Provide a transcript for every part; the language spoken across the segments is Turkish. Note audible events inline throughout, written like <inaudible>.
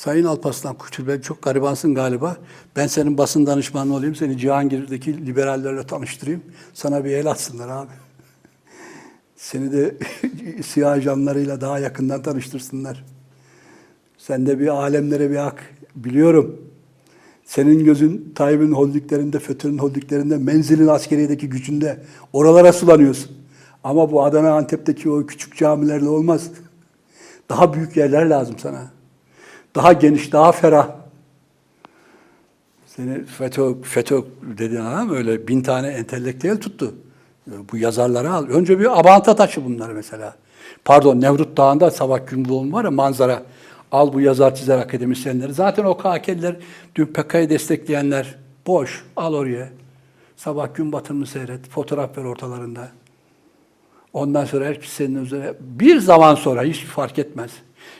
Sayın Alparslan Kuçur, ben çok garibansın galiba. Ben senin basın danışmanın olayım, seni Cihangir'deki liberallerle tanıştırayım. Sana bir el atsınlar abi. Seni de <laughs> siyah ajanlarıyla daha yakından tanıştırsınlar. Sen de bir alemlere bir hak. Biliyorum. Senin gözün Tayyip'in holdinglerinde, FETÖ'nün holdinglerinde, menzilin askeriyedeki gücünde. Oralara sulanıyorsun. Ama bu Adana Antep'teki o küçük camilerle olmaz. Daha büyük yerler lazım sana. Daha geniş, daha ferah. Seni FETÖ, FETÖ dediğin adam öyle bin tane entelektüel tuttu. Bu yazarları al. Önce bir Abanta taşı bunlar mesela. Pardon Nevrut Dağı'nda Sabah Gündoğan var ya manzara. Al bu yazar çizer akademisyenleri. Zaten o KK'liler, dün PKK'yı destekleyenler boş. Al oraya. Sabah gün batımını seyret. Fotoğraf ver ortalarında. Ondan sonra herkes senin üzerine bir zaman sonra hiç fark etmez.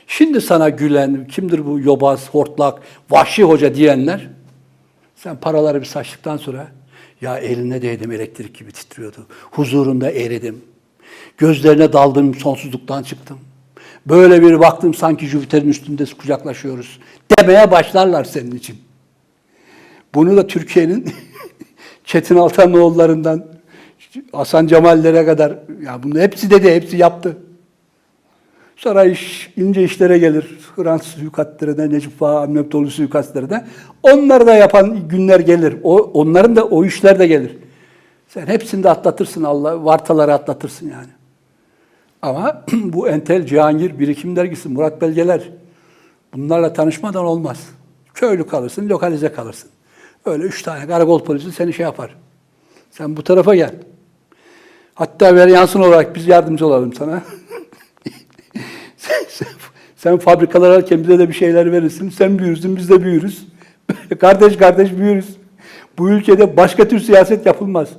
Şimdi sana gülen, kimdir bu yobaz, hortlak, vahşi hoca diyenler, sen paraları bir saçtıktan sonra ya eline değdim elektrik gibi titriyordu. Huzurunda eridim. Gözlerine daldım, sonsuzluktan çıktım. Böyle bir baktım sanki Jüpiter'in üstünde kucaklaşıyoruz. Demeye başlarlar senin için. Bunu da Türkiye'nin <laughs> Çetin Altanoğullarından Hasan Cemal'lere kadar ya bunu hepsi dedi, hepsi yaptı. Sonra iş ince işlere gelir. Fransız suikastlerine, Necip Faha Hamletoğlu suikastlerine. Onları da yapan günler gelir. O, onların da o işler de gelir. Sen hepsini de atlatırsın Allah, vartaları atlatırsın yani. Ama <clears throat> bu Entel, Cihangir, Birikim Dergisi, Murat Belgeler bunlarla tanışmadan olmaz. Köylü kalırsın, lokalize kalırsın. Öyle üç tane karakol polisi seni şey yapar. Sen bu tarafa gel. Hatta veryansın olarak biz yardımcı olalım sana. <laughs> sen, sen, sen fabrikalar alırken bize de bir şeyler verirsin. Sen büyürsün, biz de büyürüz. <laughs> kardeş kardeş büyürüz. Bu ülkede başka tür siyaset yapılmaz.